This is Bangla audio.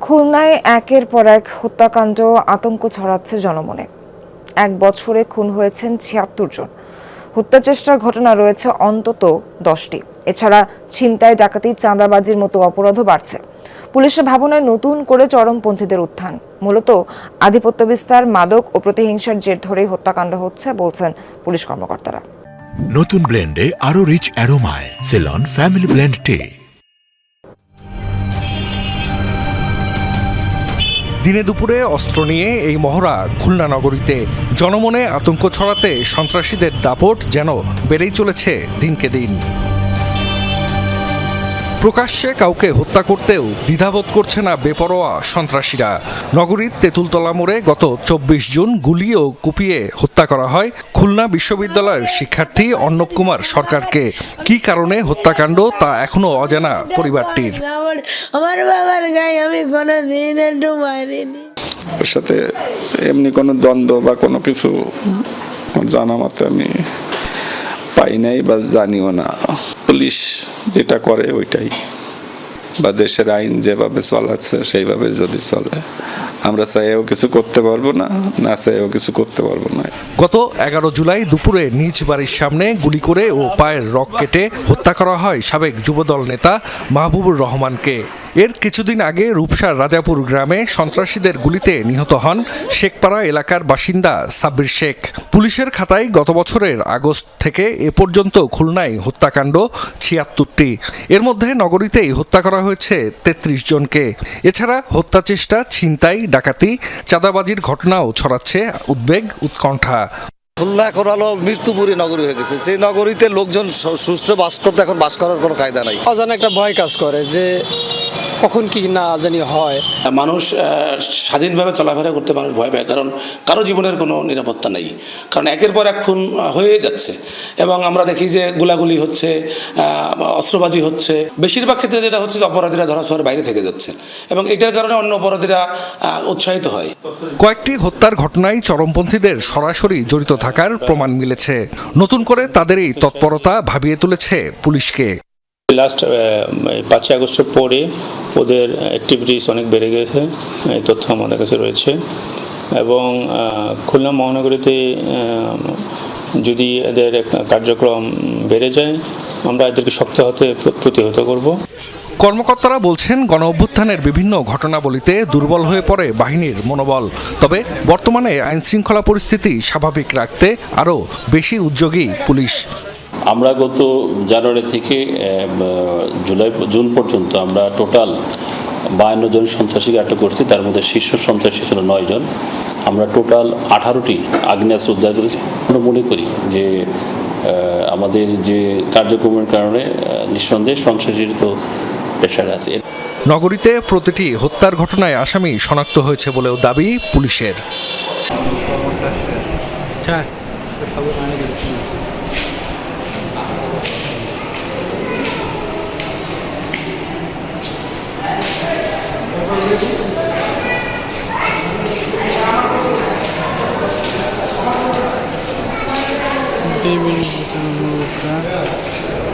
খুলনায় একের পর এক হত্যাকাণ্ড আতঙ্ক ছড়াচ্ছে জনমনে। এক বছরে খুন হয়েছেন ছিয়াত্তর জন। হত্যা চেষ্টার ঘটনা রয়েছে অন্তত দশটি। এছাড়া ছিনতাই, ডাকাতি, চাঁদাবাজির মতো অপরাধও বাড়ছে। পুলিশের ভাবনায় নতুন করে চরমপন্থীদের উত্থান। মূলত আধিপত্য বিস্তার, মাদক ও প্রতিহিংসার জের ধরেই হত্যাকাণ্ড হচ্ছে, বলছেন পুলিশ কর্মকর্তারা। নতুন ব্লেন্ডে আরও rich অ্যারোমায়। Ceylon family blend tea. দিনে দুপুরে অস্ত্র নিয়ে এই মহড়া খুলনা নগরীতে। জনমনে আতঙ্ক ছড়াতে সন্ত্রাসীদের দাপট যেন বেড়েই চলেছে দিনকে দিন। প্রকাশ্যে কাউকে হত্যা করতেও দ্বিধাবোধ করছে না বেপরোয়া সন্ত্রাসীরা। নগরীর তেঁতুলতলা মোড়ে গত চব্বিশ জুন গুলি ও কুপিয়ে হত্যা করা হয়। খুলনা বিশ্ববিদ্যালয়ের শিক্ষার্থী অর্ণব কুমার সরকারকে কী কারণে হত্যাকাণ্ড তা এখনও অজানা পরিবারটির। আমার আমার বাবার গায়ে আমি কোনো দিন একটু মারিনি। ওর সাথে এমনি কোনো দ্বন্দ্ব বা কোনো কিছু জানা মতে আমি পাই নাই বা জানিও না। পুলিশ যেটা করে ওইটাই। বা দেশের আইন যেভাবে চলাচ্ছে, সেইভাবে যদি চলে। আমরা চাইও কিছু করতে পারব না না চাইও কিছু করতে পারব না। গত এগারো জুলাই দুপুরে নিজ বাড়ির সামনে গুলি করে ও পায়ের রক কেটে হত্যা করা হয় সাবেক যুবদল নেতা মাহবুবুর রহমানকে। এর কিছুদিন আগে রূপসার রাজাপুর গ্রামে সন্ত্রাসীদের গুলিতে নিহত হন শেখপাড়া এলাকার বাসিন্দা সাব্বির শেখ। পুলিশের খাতায় গত বছরের আগস্ট থেকে এ পর্যন্ত খুলনায় হত্যাকাণ্ড ছিয়াত্তরটি। এর মধ্যে নগরীতেই হত্যা করা হয়েছে তেত্রিশ জনকে। এছাড়া হত্যা চেষ্টা ছিনতাই ডাকাতি চাঁদাবাজির ঘটনাও ছড়াচ্ছে উদ্বেগ উৎকণ্ঠা। খুলনা এখন হলো মৃত্যুপুরী নগরী হয়ে গেছে। সেই নগরীতে লোকজন সুস্থ বাস করতে এখন বাস করার কোনো কায়দা নাই। অজানা একটা ভয় কাজ করে যে কখন কি না জানি হয়। মানুষ স্বাধীনভাবে চলাফেরা করতে মানুষ ভয় পায় কারণ কারও জীবনের কোনো নিরাপত্তা নেই। কারণ একের পর এক খুন হয়ে যাচ্ছে এবং আমরা দেখি যে গোলাগুলি হচ্ছে অস্ত্রবাজি হচ্ছে। বেশিরভাগ ক্ষেত্রে যেটা হচ্ছে যে অপরাধীরা ধরা ছোঁয়ার বাইরে থেকে যাচ্ছে এবং এটার কারণে অন্য অপরাধীরা উৎসাহিত হয়। কয়েকটি হত্যার ঘটনায় চরমপন্থীদের সরাসরি জড়িত থাকার প্রমাণ মিলেছে। নতুন করে তাদেরই তৎপরতা ভাবিয়ে তুলেছে পুলিশকে। লাস্ট পাঁচই আগস্টের পরে ওদের অ্যাক্টিভিটিস অনেক বেড়ে গেছে, এই তথ্য আমাদের কাছে রয়েছে। এবং খুলনা মহানগরীতে যদি এদের কার্যক্রম বেড়ে যায়, আমরা এদেরকে শক্ত হতে প্রতিহত করব। কর্মকর্তারা বলছেন গণ অভ্যুত্থানের বিভিন্ন ঘটনাবলিতে দুর্বল হয়ে পড়ে বাহিনীর মনোবল। তবে বর্তমানে আইন শৃঙ্খলা পরিস্থিতি স্বাভাবিক রাখতে আরও বেশি উদ্যোগী পুলিশ। আমরা গত জানুয়ারি থেকে জুলাই জুন পর্যন্ত আমরা টোটাল বায়ান্ন জন সন্ত্রাসীকে আটক করছি তার মধ্যে শীর্ষ সন্ত্রাসী ছিল নয় জন। আমরা টোটাল আঠারোটি আগ্নেয়াস্ত্র উদ্ধার করেছি। আমরা মনে করি যে আমাদের যে কার্যক্রমের কারণে নিঃসন্দেহে সন্ত্রাসীর তো প্রেশার আছে। নগরীতে প্রতিটি হত্যার ঘটনায় আসামি শনাক্ত হয়েছে বলেও দাবি পুলিশের। tem o link no meu lugar.